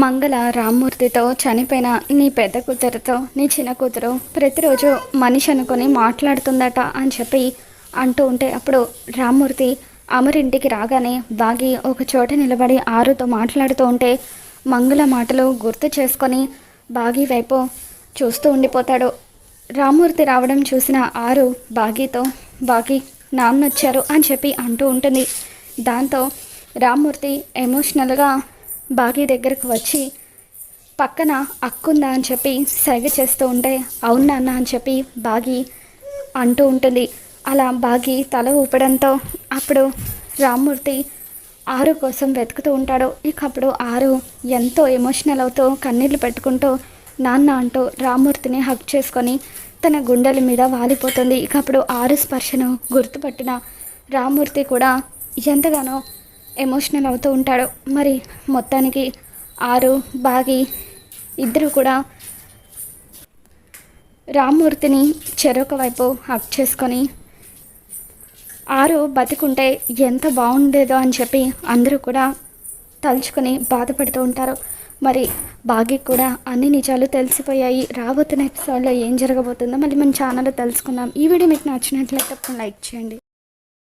మంగళ రామ్మూర్తితో చనిపోయిన నీ పెద్ద కూతురుతో నీ చిన్న కూతురు ప్రతిరోజు మనిషి అనుకొని మాట్లాడుతుందట అని చెప్పి అంటూ ఉంటే అప్పుడు రామ్మూర్తి అమరింటికి రాగానే బాగి ఒక చోట నిలబడి ఆరుతో మాట్లాడుతూ ఉంటే మంగళ మాటలు గుర్తు చేసుకొని బాగి వైపు చూస్తూ ఉండిపోతాడు. రామ్మూర్తి రావడం చూసిన ఆరు బాగీతో బాగి నాన్నొచ్చారు అని చెప్పి అంటూ ఉంటుంది. దాంతో రామ్మూర్తి ఎమోషనల్గా బాగి దగ్గరకు వచ్చి పక్కన అక్కుందా అని చెప్పి సైగ చేస్తూ ఉంటే అవును నాన్న అని చెప్పి బాగి అంటూ ఉంటుంది. అలా బాగి తల ఊపడంతో అప్పుడు రామ్మూర్తి ఆరు కోసం వెతుకుతూ ఉంటాడు. ఇక అప్పుడు ఆరు ఎంతో ఎమోషనల్ అవుతూ కన్నీళ్ళు పెట్టుకుంటూ నాన్న అంటూ రామ్మూర్తిని హక్ చేసుకొని తన గుండెల మీద వాలిపోతుంది. ఇక అప్పుడు ఆరు స్పర్శను గుర్తుపట్టిన రామ్మూర్తి కూడా ఎంతగానో ఎమోషనల్ అవుతూ ఉంటాడు. మరి మొత్తానికి ఆరు బాగి ఇద్దరు కూడా రామ్మూర్తిని చెరొక వైపు హక్ చేసుకొని ఆరు బతికుంటే ఎంత బాగుండేదో అని చెప్పి అందరూ కూడా తలుచుకొని బాధపడుతూ ఉంటారు. మరి బాగి కూడా అన్ని నిజాలు తెలిసిపోయాయి. రాబోతున్న ఎపిసోడ్లో ఏం జరగబోతుందో మళ్ళీ మన ఛానల్లో తెలుసుకుందాం. ఈ వీడియో మీకు నచ్చినట్లయితే లైక్ చేయండి.